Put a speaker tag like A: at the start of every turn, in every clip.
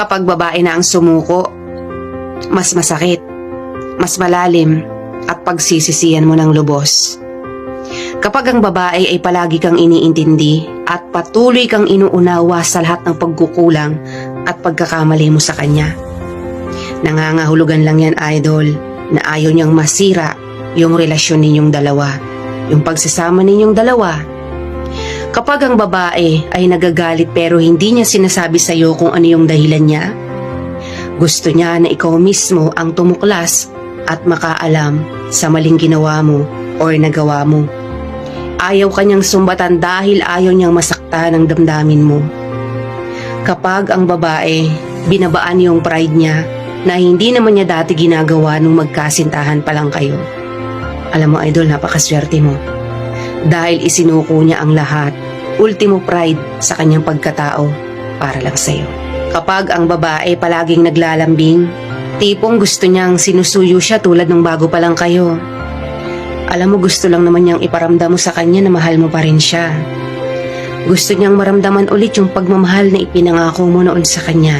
A: Kapag babae na ang sumuko, mas masakit, mas malalim, at pagsisisihan mo ng lubos. Kapag ang babae ay palagi kang iniintindi at patuloy kang inuunawa sa lahat ng pagkukulang at pagkakamali mo sa kanya. Nangangahulugan lang yan, idol, na ayaw niyang masira yung relasyon ninyong dalawa, yung pagsasama ninyong dalawa. Kapag ang babae ay nagagalit pero hindi niya sinasabi sa iyo kung ano yung dahilan niya, gusto niya na ikaw mismo ang tumuklas at makaalam sa maling ginawa mo or nagawa mo. Ayaw kanyang sumbatan dahil ayaw niyang masaktan ang damdamin mo. Kapag ang babae, binabaan yung pride niya na hindi naman niya dati ginagawa nung magkasintahan pa lang kayo. Alam mo idol, napakaswerte mo. Dahil isinuko niya ang lahat, ultimo pride sa kanyang pagkatao para lang sa'yo. Kapag ang babae palaging naglalambing, tipong gusto niyang sinusuyo siya tulad ng bago pa lang kayo. Alam mo gusto lang naman niyang iparamdam mo sa kanya na mahal mo pa rin siya. Gusto niyang maramdaman ulit yung pagmamahal na ipinangako mo noon sa kanya.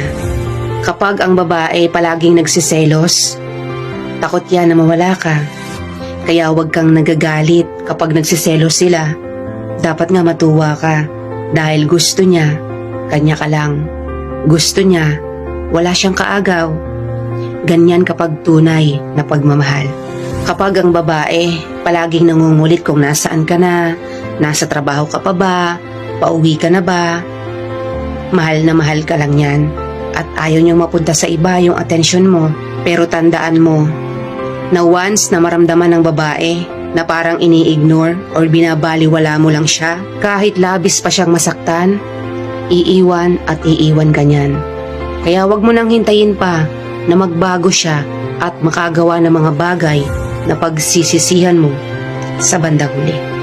A: Kapag ang babae palaging nagsiselos, takot yan na mawala ka. Kaya huwag kang nagagalit kapag nagsiselos sila. Dapat nga matuwa ka dahil gusto niya, kanya ka lang. Gusto niya, wala siyang kaagaw. Ganyan kapag tunay na pagmamahal. Kapag ang babae palaging nangungulit kung nasaan ka na, nasa trabaho ka pa ba, pauwi ka na ba, mahal na mahal ka lang yan. At ayaw niyong mapunta sa iba yung atensyon mo. Pero tandaan mo na once na maramdaman ng babae na parang ini-ignore or binabaliwala mo lang siya, kahit labis pa siyang masaktan, iiwan at iiwan ka niyan. Kaya wag mo nang hintayin pa na magbago siya at makagawa ng mga bagay na pagsisisihan mo sa bandang huli.